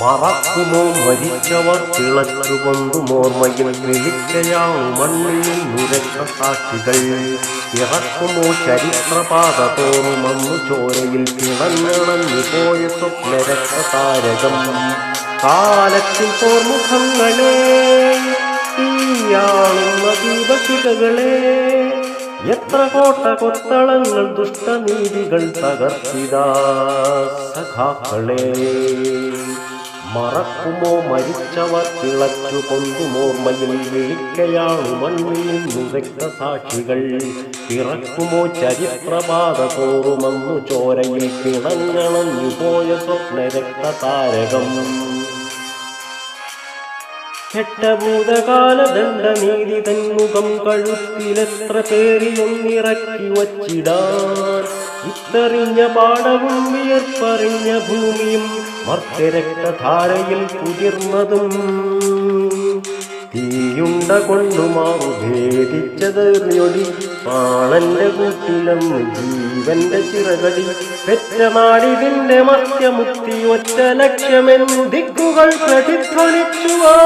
മറക്കുമോ മരിച്ചവർ തിളച്ചുകൊണ്ടുമോർമ്മയിൽ വിളിക്കയാവും മണ്ണിൽ നുരച്ച സാക്ഷികൾ. ഇറക്കുമോ ചരിത്രപാത തോറുമന്നു ചോരയിൽ കിണഞ്ഞണഞ്ഞു പോയ സ്വപ്നരക്ത താരകം. കാലത്തിൽ പോർമുഖങ്ങളെ തീയാളുന്ന എത്ര കോട്ട കൊത്തളങ്ങൾ ദുഷ്ടനീതികൾ തകർത്തിതാ സഖാക്കളെ. മറക്കുമോ മരിച്ചവർ തിളച്ചു കൊണ്ടുമോർമ്മയിൽ വിളിക്കയാണ് മണ്ണിൽ നിറക്ത സാക്ഷികൾ. പിറക്കുമോ ചരിത്രപാത തോറുമന്നു ചോരയിൽ കിണങ്ങളഞ്ഞു പോയ സ്വപ്നരക്ത താരകം കെട്ടഭൂതകാല ദണ്ഡനീതി തന്മുഖം കഴുത്തിലെത്ര പേരിയൊന്നിറക്കി വച്ചിടാൻ. ഇത്തറിഞ്ഞ പാടവും വിയർപ്പറിഞ്ഞ ഭൂമിയും മർത്യരക്തധാരയിൽ കുതിർന്നതും തീയുണ്ട കൊണ്ടുമാവു ഭേദിച്ചതെറിയൊടി ആണന്റെ കൂട്ടിലും ജീവന്റെ ചിറകടി. പെറ്റനാടിതിന്റെ മർത്യമുക്തി ഒറ്റ ലക്ഷ്യമെന്നു ദിക്കുകൾ പ്രതിധ്വനിച്ചുവോ.